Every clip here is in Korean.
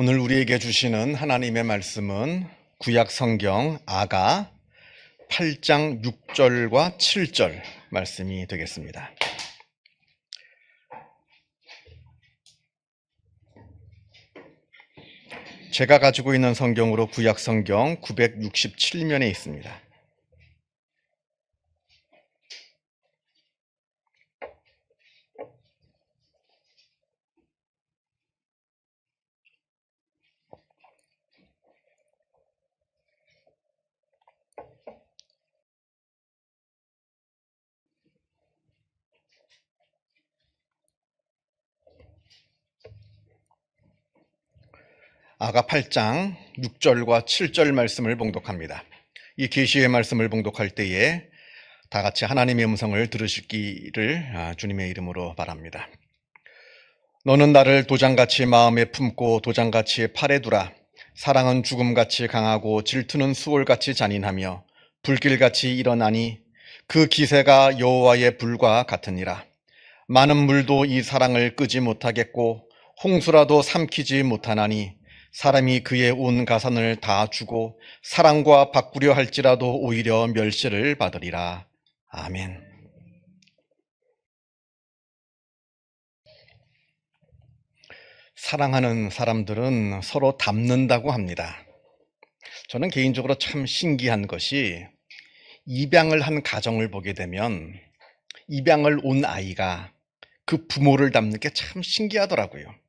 오늘 우리에게 주시는 하나님의 말씀은 구약 성경 아가 8장 6절과 7절 말씀이 되겠습니다. 제가 가지고 있는 성경으로 구약 성경 967면에 있습니다. 아가 8장 6절과 7절 말씀을 봉독합니다. 이 계시의 말씀을 봉독할 때에 다 같이 하나님의 음성을 들으시기를 아, 주님의 이름으로 바랍니다. 너는 나를 도장같이 마음에 품고 도장같이 팔에 두라. 사랑은 죽음같이 강하고 질투는 수월같이 잔인하며 불길같이 일어나니 그 기세가 여호와의 불과 같으니라. 많은 물도 이 사랑을 끄지 못하겠고 홍수라도 삼키지 못하나니 사람이 그의 온 가산을 다 주고 사랑과 바꾸려 할지라도 오히려 멸시를 받으리라. 아멘. 사랑하는 사람들은 서로 닮는다고 합니다. 저는 개인적으로 참 신기한 것이 입양을 한 가정을 보게 되면 입양을 온 아이가 그 부모를 닮는 게 참 신기하더라고요.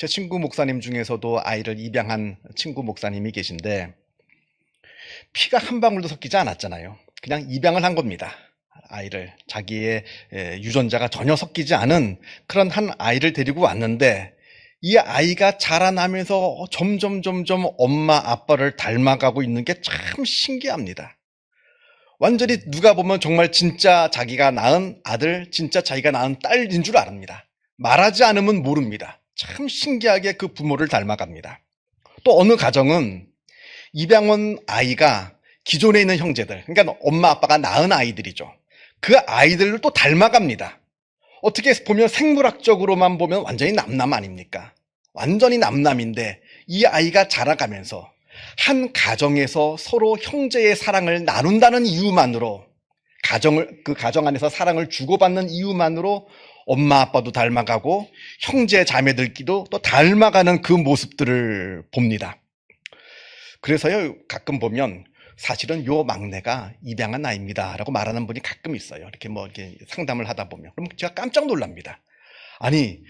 제 친구 목사님 중에서도 아이를 입양한 친구 목사님이 계신데 피가 한 방울도 섞이지 않았잖아요. 그냥 입양을 한 겁니다. 아이를 자기의 유전자가 전혀 섞이지 않은 그런 한 아이를 데리고 왔는데 이 아이가 자라나면서 점점 점점 엄마 아빠를 닮아가고 있는 게 참 신기합니다. 완전히 누가 보면 정말 진짜 자기가 낳은 아들, 진짜 자기가 낳은 딸인 줄 아릅니다. 말하지 않으면 모릅니다. 참 신기하게 그 부모를 닮아갑니다. 또 어느 가정은 입양원 아이가 기존에 있는 형제들, 그러니까 엄마 아빠가 낳은 아이들이죠. 그 아이들을 또 닮아갑니다. 어떻게 보면 생물학적으로만 보면 완전히 남남 아닙니까? 완전히 남남인데 이 아이가 자라가면서 한 가정에서 서로 형제의 사랑을 나눈다는 이유만으로 가정을 그 가정 안에서 사랑을 주고받는 이유만으로 엄마 아빠도 닮아가고 형제 자매들끼도 또 닮아가는 그 모습들을 봅니다. 그래서요 가끔 보면 사실은 요 막내가 입양한 아이입니다라고 말하는 분이 가끔 있어요. 이렇게 뭐 이렇게 상담을 하다 보면 그럼 제가 깜짝 놀랍니다. 아니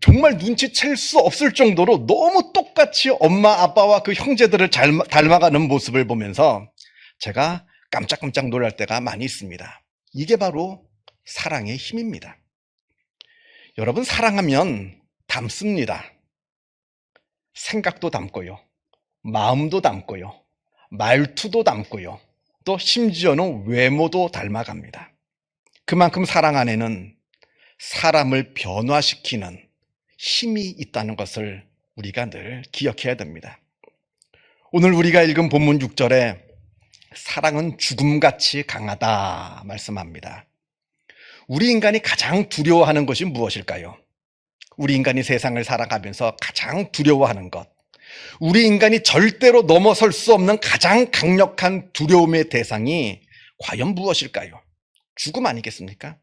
정말 눈치챌 수 없을 정도로 너무 똑같이 엄마 아빠와 그 형제들을 닮아가는 모습을 보면서 제가 깜짝깜짝 놀랄 때가 많이 있습니다. 이게 바로 사랑의 힘입니다. 여러분 사랑하면 담습니다. 생각도 담고요. 마음도 담고요. 말투도 담고요. 또 심지어는 외모도 닮아갑니다. 그만큼 사랑 안에는 사람을 변화시키는 힘이 있다는 것을 우리가 늘 기억해야 됩니다. 오늘 우리가 읽은 본문 6절에 사랑은 죽음같이 강하다 말씀합니다. 우리 인간이 가장 두려워하는 것이 무엇일까요? 우리 인간이 세상을 살아가면서 가장 두려워하는 것. 우리 인간이 절대로 넘어설 수 없는 가장 강력한 두려움의 대상이 과연 무엇일까요? 죽음 아니겠습니까?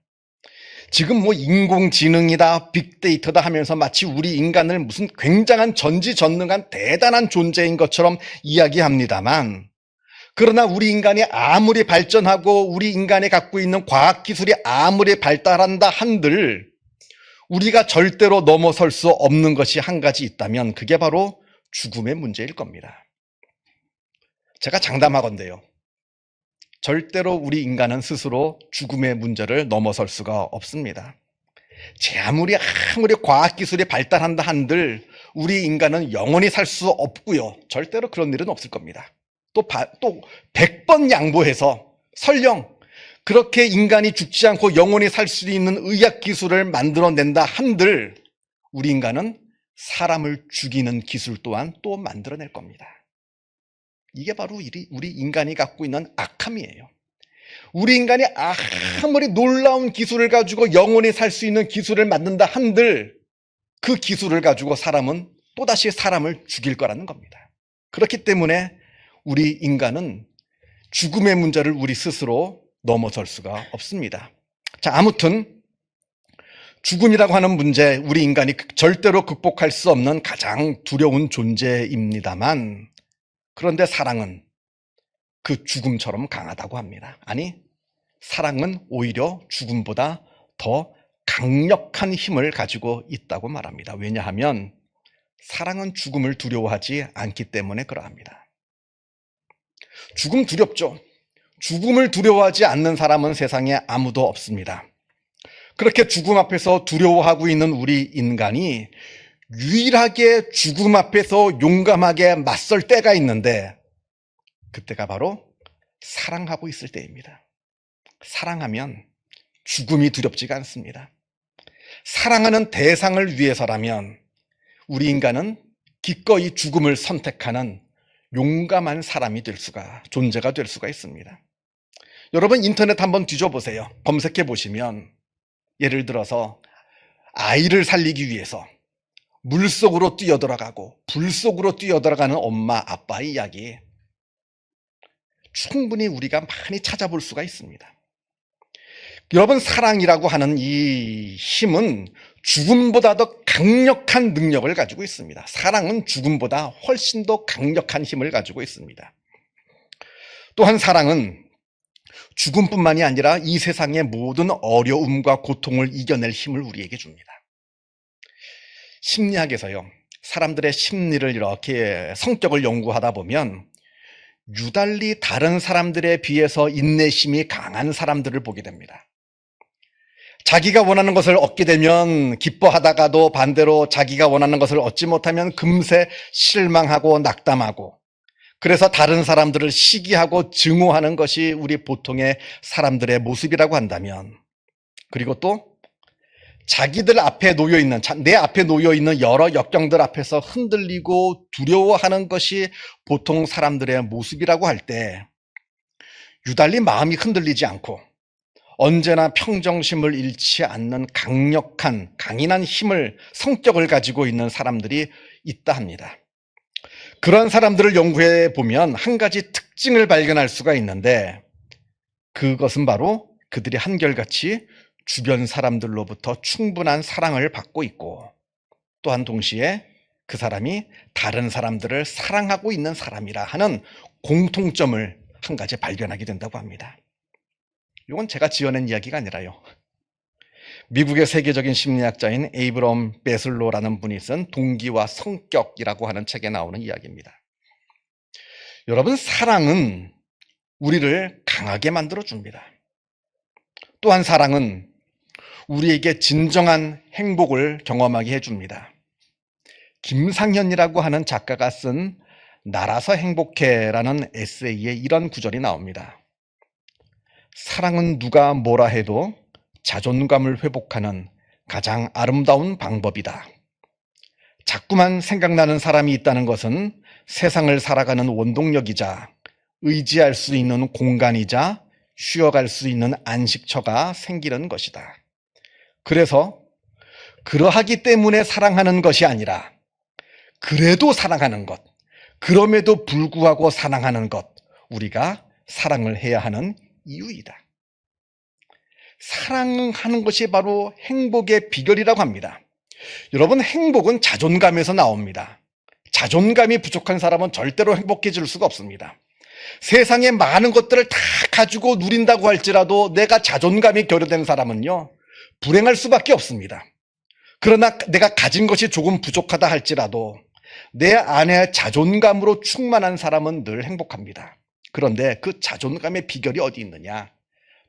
지금 뭐 인공지능이다, 빅데이터다 하면서 마치 우리 인간을 무슨 굉장한 전지전능한 대단한 존재인 것처럼 이야기합니다만, 그러나 우리 인간이 아무리 발전하고 우리 인간이 갖고 있는 과학기술이 아무리 발달한다 한들, 우리가 절대로 넘어설 수 없는 것이 한 가지 있다면 그게 바로 죽음의 문제일 겁니다. 제가 장담하건대요. 절대로 우리 인간은 스스로 죽음의 문제를 넘어설 수가 없습니다. 제 아무리 아무리 과학기술이 발달한다 한들 우리 인간은 영원히 살 수 없고요. 절대로 그런 일은 없을 겁니다. 또, 또 100번 양보해서 설령 그렇게 인간이 죽지 않고 영원히 살 수 있는 의학 기술을 만들어낸다 한들 우리 인간은 사람을 죽이는 기술 또한 또 만들어낼 겁니다. 이게 바로 우리 인간이 갖고 있는 악함이에요. 우리 인간이 아무리 놀라운 기술을 가지고 영원히 살 수 있는 기술을 만든다 한들 그 기술을 가지고 사람은 또다시 사람을 죽일 거라는 겁니다. 그렇기 때문에 우리 인간은 죽음의 문제를 우리 스스로 넘어설 수가 없습니다. 자, 아무튼 죽음이라고 하는 문제, 우리 인간이 절대로 극복할 수 없는 가장 두려운 존재입니다만, 그런데 사랑은 그 죽음처럼 강하다고 합니다. 아니, 사랑은 오히려 죽음보다 더 강력한 힘을 가지고 있다고 말합니다. 왜냐하면 사랑은 죽음을 두려워하지 않기 때문에 그러합니다. 죽음 두렵죠. 죽음을 두려워하지 않는 사람은 세상에 아무도 없습니다. 그렇게 죽음 앞에서 두려워하고 있는 우리 인간이 유일하게 죽음 앞에서 용감하게 맞설 때가 있는데 그때가 바로 사랑하고 있을 때입니다. 사랑하면 죽음이 두렵지가 않습니다. 사랑하는 대상을 위해서라면 우리 인간은 기꺼이 죽음을 선택하는 용감한 사람이 될 수가, 존재가 될 수가 있습니다. 여러분 인터넷 한번 뒤져보세요. 검색해 보시면 예를 들어서 아이를 살리기 위해서 물 속으로 뛰어들어가고 불 속으로 뛰어들어가는 엄마, 아빠의 이야기 충분히 우리가 많이 찾아볼 수가 있습니다. 여러분, 사랑이라고 하는 이 힘은 죽음보다 더 강력한 능력을 가지고 있습니다. 사랑은 죽음보다 훨씬 더 강력한 힘을 가지고 있습니다. 또한 사랑은 죽음뿐만이 아니라 이 세상의 모든 어려움과 고통을 이겨낼 힘을 우리에게 줍니다. 심리학에서요, 사람들의 심리를 이렇게 성격을 연구하다 보면 유달리 다른 사람들에 비해서 인내심이 강한 사람들을 보게 됩니다. 자기가 원하는 것을 얻게 되면 기뻐하다가도 반대로 자기가 원하는 것을 얻지 못하면 금세 실망하고 낙담하고 그래서 다른 사람들을 시기하고 증오하는 것이 우리 보통의 사람들의 모습이라고 한다면 그리고 또 자기들 앞에 놓여 있는 내 앞에 놓여 있는 여러 역경들 앞에서 흔들리고 두려워하는 것이 보통 사람들의 모습이라고 할 때 유달리 마음이 흔들리지 않고 언제나 평정심을 잃지 않는 강력한 강인한 힘을 성격을 가지고 있는 사람들이 있다 합니다. 그런 사람들을 연구해 보면 한 가지 특징을 발견할 수가 있는데 그것은 바로 그들이 한결같이 주변 사람들로부터 충분한 사랑을 받고 있고 또한 동시에 그 사람이 다른 사람들을 사랑하고 있는 사람이라 하는 공통점을 한 가지 발견하게 된다고 합니다. 이건 제가 지어낸 이야기가 아니라요. 미국의 세계적인 심리학자인 에이브럼 베슬로라는 분이 쓴 동기와 성격이라고 하는 책에 나오는 이야기입니다. 여러분, 사랑은 우리를 강하게 만들어 줍니다. 또한 사랑은 우리에게 진정한 행복을 경험하게 해줍니다. 김상현이라고 하는 작가가 쓴 날아서 행복해라는 에세이에 이런 구절이 나옵니다. 사랑은 누가 뭐라 해도 자존감을 회복하는 가장 아름다운 방법이다. 자꾸만 생각나는 사람이 있다는 것은 세상을 살아가는 원동력이자 의지할 수 있는 공간이자 쉬어갈 수 있는 안식처가 생기는 것이다. 그래서 그러하기 때문에 사랑하는 것이 아니라 그래도 사랑하는 것, 그럼에도 불구하고 사랑하는 것, 우리가 사랑을 해야 하는 이유이다. 사랑하는 것이 바로 행복의 비결이라고 합니다. 여러분, 행복은 자존감에서 나옵니다. 자존감이 부족한 사람은 절대로 행복해질 수가 없습니다. 세상에 많은 것들을 다 가지고 누린다고 할지라도 내가 자존감이 결여된 사람은요, 불행할 수밖에 없습니다. 그러나 내가 가진 것이 조금 부족하다 할지라도 내 안에 자존감으로 충만한 사람은 늘 행복합니다. 그런데 그 자존감의 비결이 어디 있느냐?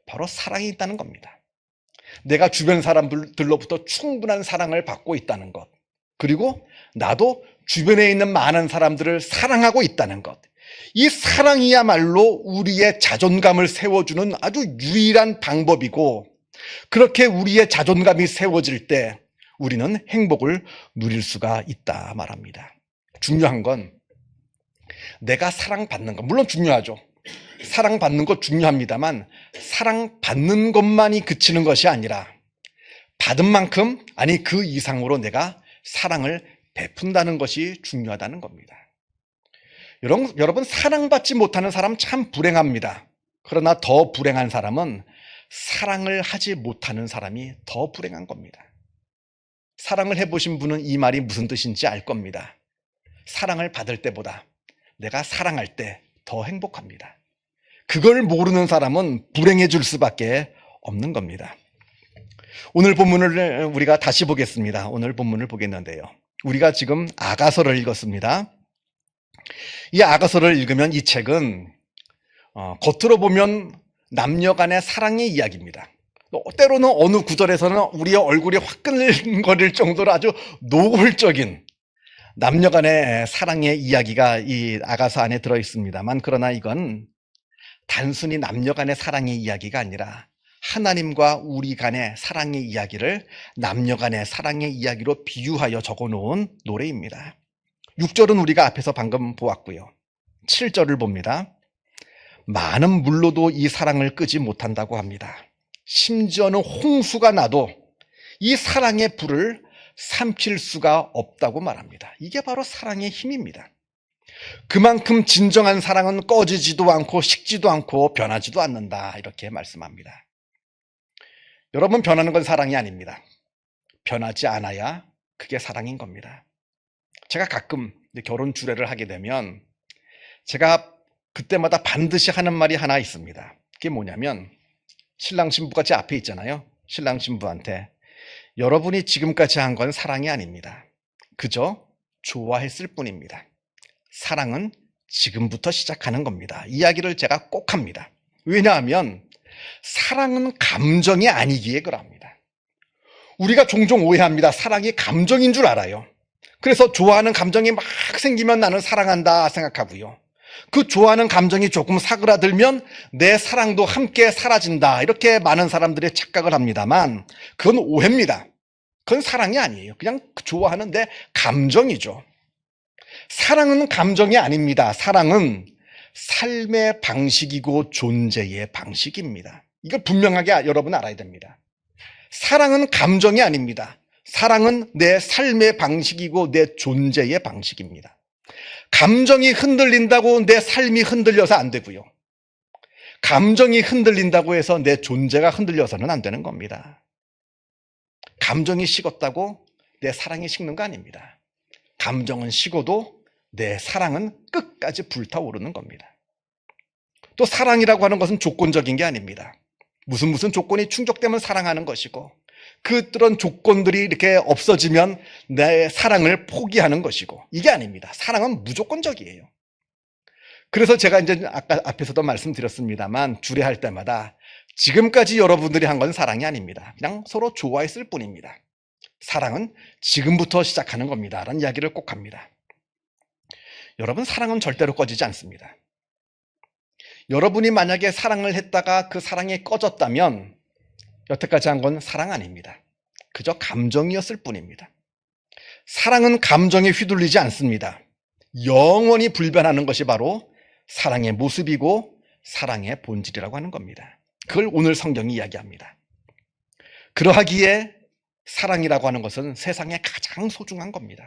바로 사랑이 있다는 겁니다. 내가 주변 사람들로부터 충분한 사랑을 받고 있다는 것. 그리고 나도 주변에 있는 많은 사람들을 사랑하고 있다는 것. 이 사랑이야말로 우리의 자존감을 세워주는 아주 유일한 방법이고, 그렇게 우리의 자존감이 세워질 때 우리는 행복을 누릴 수가 있다 말합니다. 중요한 건 내가 사랑받는 것, 물론 중요하죠. 사랑받는 것 중요합니다만, 사랑받는 것만이 그치는 것이 아니라, 받은 만큼, 아니 그 이상으로 내가 사랑을 베푼다는 것이 중요하다는 겁니다. 여러분, 여러분 사랑받지 못하는 사람 참 불행합니다. 그러나 더 불행한 사람은 사랑을 하지 못하는 사람이 더 불행한 겁니다. 사랑을 해보신 분은 이 말이 무슨 뜻인지 알 겁니다. 사랑을 받을 때보다 내가 사랑할 때 더 행복합니다. 그걸 모르는 사람은 불행해질 수밖에 없는 겁니다. 오늘 본문을 우리가 다시 보겠습니다. 오늘 본문을 보겠는데요. 우리가 지금 아가서를 읽었습니다. 이 아가서를 읽으면 이 책은 어, 겉으로 보면 남녀 간의 사랑의 이야기입니다. 또 때로는 어느 구절에서는 우리의 얼굴이 화끈거릴 정도로 아주 노골적인 남녀 간의 사랑의 이야기가 이 아가서 안에 들어 있습니다만 그러나 이건 단순히 남녀 간의 사랑의 이야기가 아니라 하나님과 우리 간의 사랑의 이야기를 남녀 간의 사랑의 이야기로 비유하여 적어 놓은 노래입니다. 6절은 우리가 앞에서 방금 보았고요. 7절을 봅니다. 많은 물로도 이 사랑을 끄지 못한다고 합니다. 심지어는 홍수가 나도 이 사랑의 불을 삼킬 수가 없다고 말합니다. 이게 바로 사랑의 힘입니다. 그만큼 진정한 사랑은 꺼지지도 않고 식지도 않고 변하지도 않는다. 이렇게 말씀합니다. 여러분, 변하는 건 사랑이 아닙니다. 변하지 않아야 그게 사랑인 겁니다. 제가 가끔 결혼 주례를 하게 되면 제가 그때마다 반드시 하는 말이 하나 있습니다. 그게 뭐냐면 신랑 신부가 제 앞에 있잖아요. 신랑 신부한테 여러분이 지금까지 한 건 사랑이 아닙니다. 그저 좋아했을 뿐입니다. 사랑은 지금부터 시작하는 겁니다. 이야기를 제가 꼭 합니다. 왜냐하면 사랑은 감정이 아니기에 그럽니다. 우리가 종종 오해합니다. 사랑이 감정인 줄 알아요. 그래서 좋아하는 감정이 막 생기면 나는 사랑한다 생각하고요. 그 좋아하는 감정이 조금 사그라들면 내 사랑도 함께 사라진다. 이렇게 많은 사람들이 착각을 합니다만 그건 오해입니다. 그건 사랑이 아니에요. 그냥 좋아하는 내 감정이죠. 사랑은 감정이 아닙니다. 사랑은 삶의 방식이고 존재의 방식입니다. 이걸 분명하게 여러분 알아야 됩니다. 사랑은 감정이 아닙니다. 사랑은 내 삶의 방식이고 내 존재의 방식입니다. 감정이 흔들린다고 내 삶이 흔들려서 안 되고요. 감정이 흔들린다고 해서 내 존재가 흔들려서는 안 되는 겁니다. 감정이 식었다고 내 사랑이 식는 거 아닙니다. 감정은 식어도 내 사랑은 끝까지 불타오르는 겁니다. 또 사랑이라고 하는 것은 조건적인 게 아닙니다. 무슨 무슨 조건이 충족되면 사랑하는 것이고 그런 조건들이 이렇게 없어지면 내 사랑을 포기하는 것이고 이게 아닙니다. 사랑은 무조건적이에요. 그래서 제가 이제 아까 앞에서도 말씀드렸습니다만 주례할 때마다 지금까지 여러분들이 한 건 사랑이 아닙니다. 그냥 서로 좋아했을 뿐입니다. 사랑은 지금부터 시작하는 겁니다. 라는 이야기를 꼭 합니다. 여러분, 사랑은 절대로 꺼지지 않습니다. 여러분이 만약에 사랑을 했다가 그 사랑이 꺼졌다면 여태까지 한 건 사랑 아닙니다. 그저 감정이었을 뿐입니다. 사랑은 감정에 휘둘리지 않습니다. 영원히 불변하는 것이 바로 사랑의 모습이고 사랑의 본질이라고 하는 겁니다. 그걸 오늘 성경이 이야기합니다. 그러하기에 사랑이라고 하는 것은 세상에 가장 소중한 겁니다.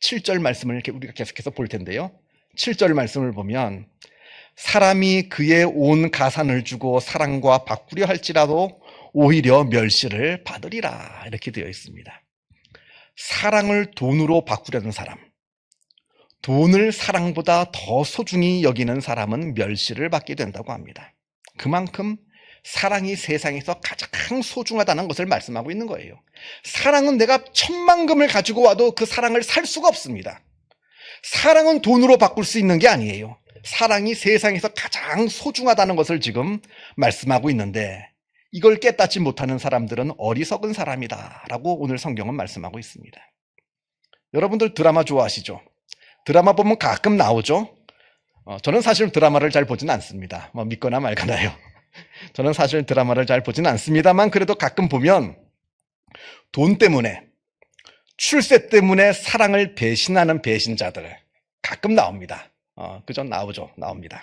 7절 말씀을 우리가 계속해서 볼 텐데요. 7절 말씀을 보면 사람이 그의 온 가산을 주고 사랑과 바꾸려 할지라도 오히려 멸시를 받으리라 이렇게 되어 있습니다. 사랑을 돈으로 바꾸려는 사람, 돈을 사랑보다 더 소중히 여기는 사람은 멸시를 받게 된다고 합니다. 그만큼 사랑이 세상에서 가장 소중하다는 것을 말씀하고 있는 거예요. 사랑은 내가 천만금을 가지고 와도 그 사랑을 살 수가 없습니다. 사랑은 돈으로 바꿀 수 있는 게 아니에요. 사랑이 세상에서 가장 소중하다는 것을 지금 말씀하고 있는데 이걸 깨닫지 못하는 사람들은 어리석은 사람이다 라고 오늘 성경은 말씀하고 있습니다. 여러분들 드라마 좋아하시죠? 드라마 보면 가끔 나오죠? 어, 저는 사실 드라마를 잘 보지는 않습니다. 뭐 믿거나 말거나요. 저는 사실 드라마를 잘 보지는 않습니다만 그래도 가끔 보면 돈 때문에 출세 때문에 사랑을 배신하는 배신자들 가끔 나옵니다. 어, 그죠? 나오죠. 나옵니다.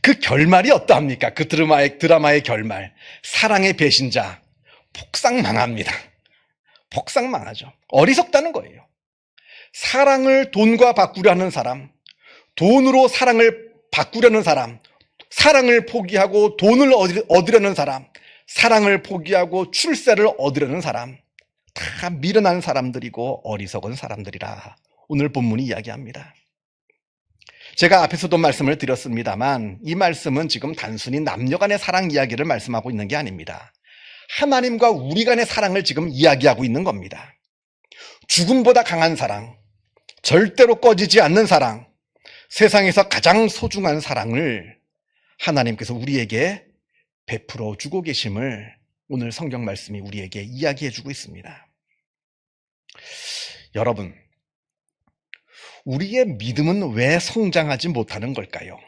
그 결말이 어떠합니까? 그 드라마의, 드라마의 결말. 사랑의 배신자. 폭삭 망합니다. 폭삭 망하죠. 어리석다는 거예요. 사랑을 돈과 바꾸려 하는 사람, 돈으로 사랑을 바꾸려는 사람, 사랑을 포기하고 돈을 얻으- 얻으려는 사람, 사랑을 포기하고 출세를 얻으려는 사람, 다 미련한 사람들이고 어리석은 사람들이라 오늘 본문이 이야기합니다. 제가 앞에서도 말씀을 드렸습니다만 이 말씀은 지금 단순히 남녀 간의 사랑 이야기를 말씀하고 있는 게 아닙니다. 하나님과 우리 간의 사랑을 지금 이야기하고 있는 겁니다. 죽음보다 강한 사랑, 절대로 꺼지지 않는 사랑, 세상에서 가장 소중한 사랑을 하나님께서 우리에게 베풀어 주고 계심을 오늘 성경 말씀이 우리에게 이야기해 주고 있습니다. 여러분, 우리의 믿음은 왜 성장하지 못하는 걸까요?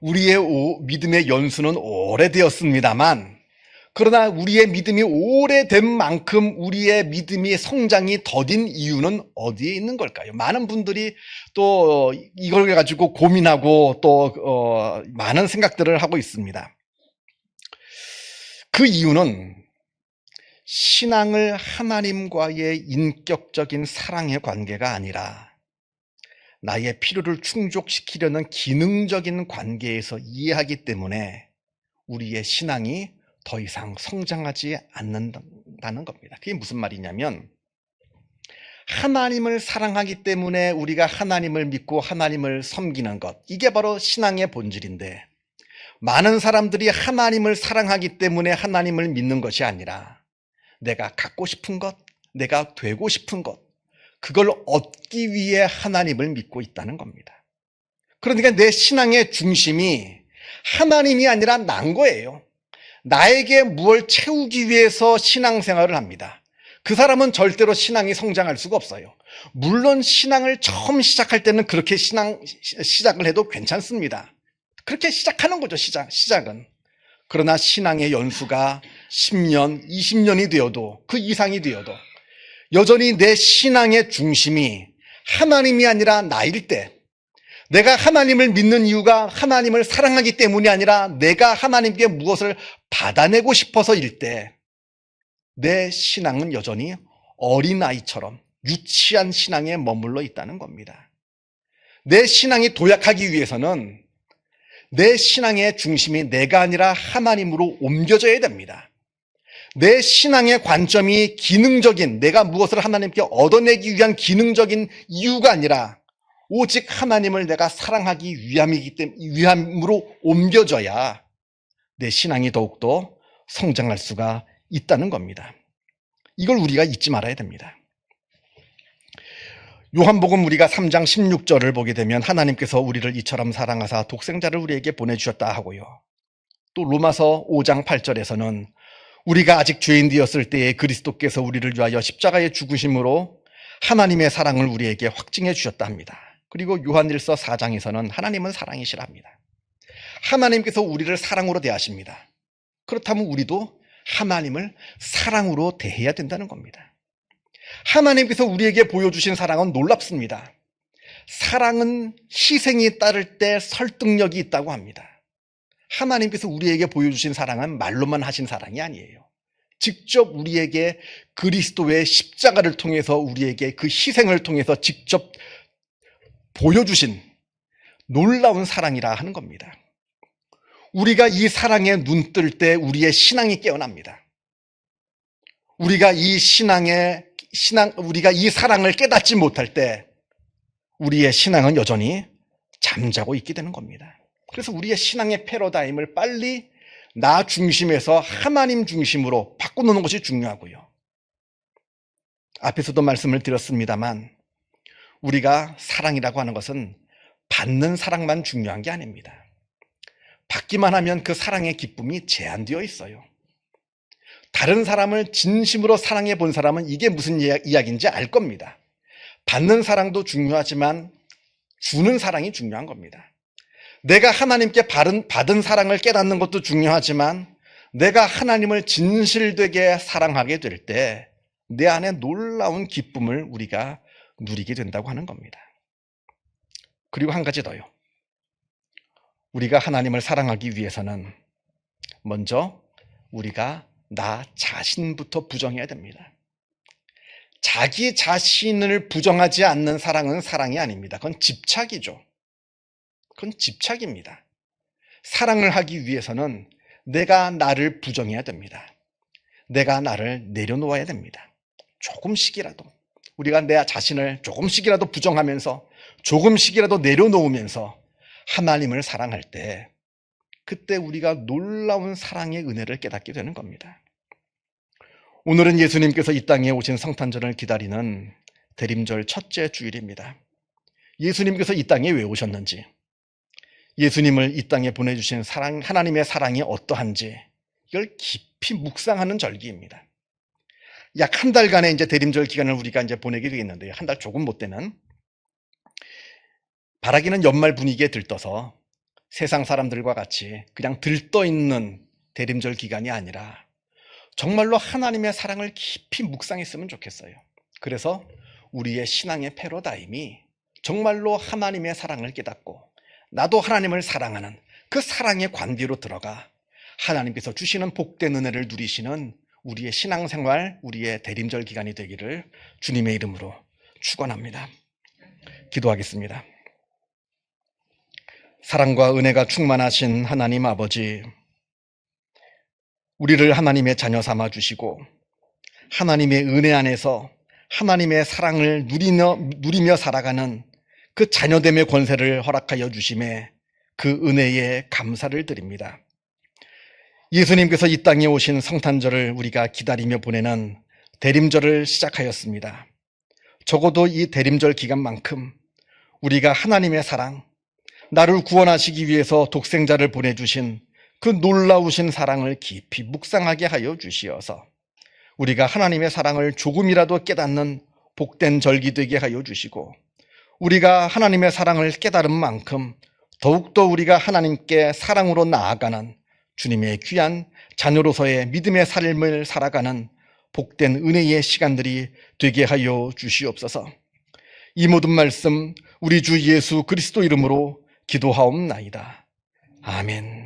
우리의 오- 믿음의 연수는 오래되었습니다만, 그러나 우리의 믿음이 오래된 만큼 우리의 믿음이 성장이 더딘 이유는 어디에 있는 걸까요? 많은 분들이 또 이걸 가지고 고민하고 또 어, 많은 생각들을 하고 있습니다. 그 이유는 신앙을 하나님과의 인격적인 사랑의 관계가 아니라 나의 필요를 충족시키려는 기능적인 관계에서 이해하기 때문에 우리의 신앙이 더 이상 성장하지 않는다는 겁니다. 그게 무슨 말이냐면 하나님을 사랑하기 때문에 우리가 하나님을 믿고 하나님을 섬기는 것. 이게 바로 신앙의 본질인데 많은 사람들이 하나님을 사랑하기 때문에 하나님을 믿는 것이 아니라 내가 갖고 싶은 것, 내가 되고 싶은 것, 그걸 얻기 위해 하나님을 믿고 있다는 겁니다. 그러니까 내 신앙의 중심이 하나님이 아니라 난 거예요. 나에게 무엇을 채우기 위해서 신앙생활을 합니다. 그 사람은 절대로 신앙이 성장할 수가 없어요. 물론 신앙을 처음 시작할 때는 그렇게 신앙 시- 시작을 해도 괜찮습니다. 그렇게 시작하는 거죠, 시작, 시작은. 그러나 신앙의 연수가 10년, 20년이 되어도 그 이상이 되어도 여전히 내 신앙의 중심이 하나님이 아니라 나일 때 내가 하나님을 믿는 이유가 하나님을 사랑하기 때문이 아니라 내가 하나님께 무엇을 받아내고 싶어서일 때 내 신앙은 여전히 어린아이처럼 유치한 신앙에 머물러 있다는 겁니다. 내 신앙이 도약하기 위해서는 내 신앙의 중심이 내가 아니라 하나님으로 옮겨져야 됩니다. 내 신앙의 관점이 기능적인, 내가 무엇을 하나님께 얻어내기 위한 기능적인 이유가 아니라 오직 하나님을 내가 사랑하기 위함이기 때문에, 위함으로 옮겨져야 내 신앙이 더욱더 성장할 수가 있다는 겁니다. 이걸 우리가 잊지 말아야 됩니다. 요한복음 우리가 3장 16절을 보게 되면 하나님께서 우리를 이처럼 사랑하사 독생자를 우리에게 보내주셨다 하고요. 또 로마서 5장 8절에서는 우리가 아직 죄인 되었을 때에 그리스도께서 우리를 위하여 십자가에 죽으심으로 하나님의 사랑을 우리에게 확증해 주셨다 합니다. 그리고 요한일서 4장에서는 하나님은 사랑이시라 합니다. 하나님께서 우리를 사랑으로 대하십니다. 그렇다면 우리도 하나님을 사랑으로 대해야 된다는 겁니다. 하나님께서 우리에게 보여주신 사랑은 놀랍습니다. 사랑은 희생이 따를 때 설득력이 있다고 합니다. 하나님께서 우리에게 보여주신 사랑은 말로만 하신 사랑이 아니에요. 직접 우리에게 그리스도의 십자가를 통해서 우리에게 그 희생을 통해서 직접 보여주신 놀라운 사랑이라 하는 겁니다. 우리가 이 사랑에 눈 뜰 때 우리의 신앙이 깨어납니다. 우리가 이 신앙의 신앙 우리가 이 사랑을 깨닫지 못할 때 우리의 신앙은 여전히 잠자고 있게 되는 겁니다. 그래서 우리의 신앙의 패러다임을 빨리 나 중심에서 하나님 중심으로 바꿔놓는 것이 중요하고요. 앞에서도 말씀을 드렸습니다만 우리가 사랑이라고 하는 것은 받는 사랑만 중요한 게 아닙니다. 받기만 하면 그 사랑의 기쁨이 제한되어 있어요. 다른 사람을 진심으로 사랑해 본 사람은 이게 무슨 이야- 이야기인지 알 겁니다. 받는 사랑도 중요하지만 주는 사랑이 중요한 겁니다. 내가 하나님께 받은, 사랑을 깨닫는 것도 중요하지만 내가 하나님을 진실되게 사랑하게 될 때 내 안에 놀라운 기쁨을 우리가 누리게 된다고 하는 겁니다. 그리고 한 가지 더요. 우리가 하나님을 사랑하기 위해서는 먼저 우리가 나 자신부터 부정해야 됩니다. 자기 자신을 부정하지 않는 사랑은 사랑이 아닙니다. 그건 집착이죠. 그건 집착입니다. 사랑을 하기 위해서는 내가 나를 부정해야 됩니다. 내가 나를 내려놓아야 됩니다. 조금씩이라도. 우리가 내 자신을 조금씩이라도 부정하면서 조금씩이라도 내려놓으면서 하나님을 사랑할 때 그때 우리가 놀라운 사랑의 은혜를 깨닫게 되는 겁니다. 오늘은 예수님께서 이 땅에 오신 성탄절을 기다리는 대림절 첫째 주일입니다. 예수님께서 이 땅에 왜 오셨는지, 예수님을 이 땅에 보내주신 사랑, 하나님의 사랑이 어떠한지, 이걸 깊이 묵상하는 절기입니다. 약 한 달간의 이제 대림절 기간을 우리가 이제 보내게 되겠는데요. 한 달 조금 못 되는. 바라기는 연말 분위기에 들떠서 세상 사람들과 같이 그냥 들떠 있는 대림절 기간이 아니라 정말로 하나님의 사랑을 깊이 묵상했으면 좋겠어요. 그래서 우리의 신앙의 패러다임이 정말로 하나님의 사랑을 깨닫고 나도 하나님을 사랑하는 그 사랑의 관계로 들어가 하나님께서 주시는 복된 은혜를 누리시는 우리의 신앙생활, 우리의 대림절 기간이 되기를 주님의 이름으로 축원합니다. 기도하겠습니다. 사랑과 은혜가 충만하신 하나님 아버지, 우리를 하나님의 자녀 삼아 주시고 하나님의 은혜 안에서 하나님의 사랑을 누리며, 누리며 살아가는 그 자녀됨의 권세를 허락하여 주심에 그 은혜에 감사를 드립니다. 예수님께서 이 땅에 오신 성탄절을 우리가 기다리며 보내는 대림절을 시작하였습니다. 적어도 이 대림절 기간만큼 우리가 하나님의 사랑, 나를 구원하시기 위해서 독생자를 보내주신 그 놀라우신 사랑을 깊이 묵상하게 하여 주시어서 우리가 하나님의 사랑을 조금이라도 깨닫는 복된 절기 되게 하여 주시고 우리가 하나님의 사랑을 깨달은 만큼 더욱더 우리가 하나님께 사랑으로 나아가는 주님의 귀한 자녀로서의 믿음의 삶을 살아가는 복된 은혜의 시간들이 되게 하여 주시옵소서. 이 모든 말씀 우리 주 예수 그리스도 이름으로 기도하옵나이다. 아멘.